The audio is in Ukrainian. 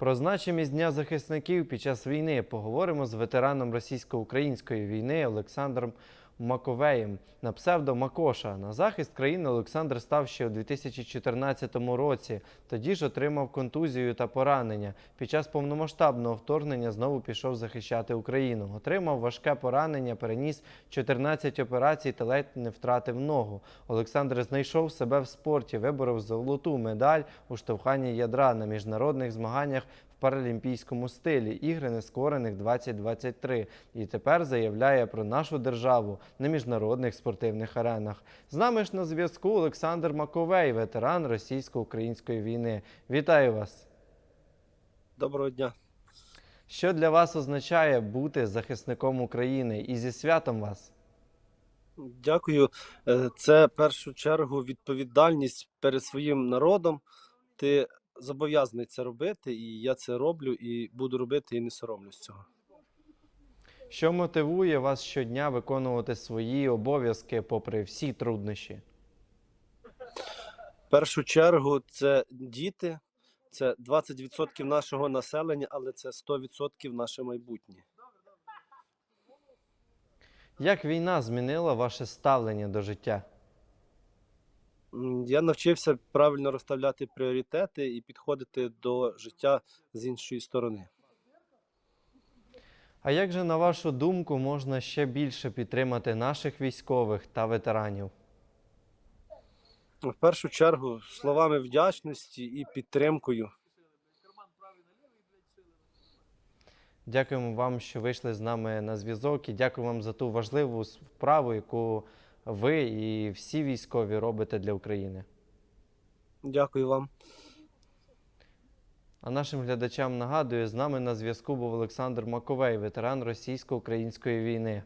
Про значимість Дня захисників під час війни поговоримо з ветераном російсько-української війни Олександром Маковеєм на псевдо Макоша. На захист країни Олександр став ще у 2014 році. Тоді ж отримав контузію та поранення. Під час повномасштабного вторгнення знову пішов захищати Україну. Отримав важке поранення, переніс 14 операцій та ледь не втратив ногу. Олександр знайшов себе в спорті, виборов золоту медаль у штовханні ядра на міжнародних змаганнях паралімпійському стилі ігри нескорених 2023 і тепер заявляє про нашу державу на міжнародних спортивних аренах. З нами ж на зв'язку Олександр Маковей, ветеран російсько-української війни. Вітаю вас! Доброго дня. Що для вас означає бути захисником України і зі святом вас? Дякую. Е, Це в першу чергу відповідальність перед своїм народом. Ти зобов'язаний це робити, і я це роблю, і буду робити, і не соромлюсь цього. Що мотивує вас щодня виконувати свої обов'язки попри всі труднощі? В першу чергу це діти, це 20% нашого населення, але це 100% наше майбутнє. Як війна змінила ваше ставлення до життя? М, Я навчився правильно розставляти пріоритети і підходити до життя з іншої сторони. А як же, на вашу думку, можна ще більше підтримати наших військових та ветеранів? В першу чергу словами вдячності і підтримкою. Дякуємо вам, що вийшли з нами на зв'язок, і дякую вам за ту важливу справу, яку ви і всі військові робите для України. Дякую вам. А нашим глядачам нагадую, з нами на зв'язку був Олександр Маковей, ветеран російсько-української війни.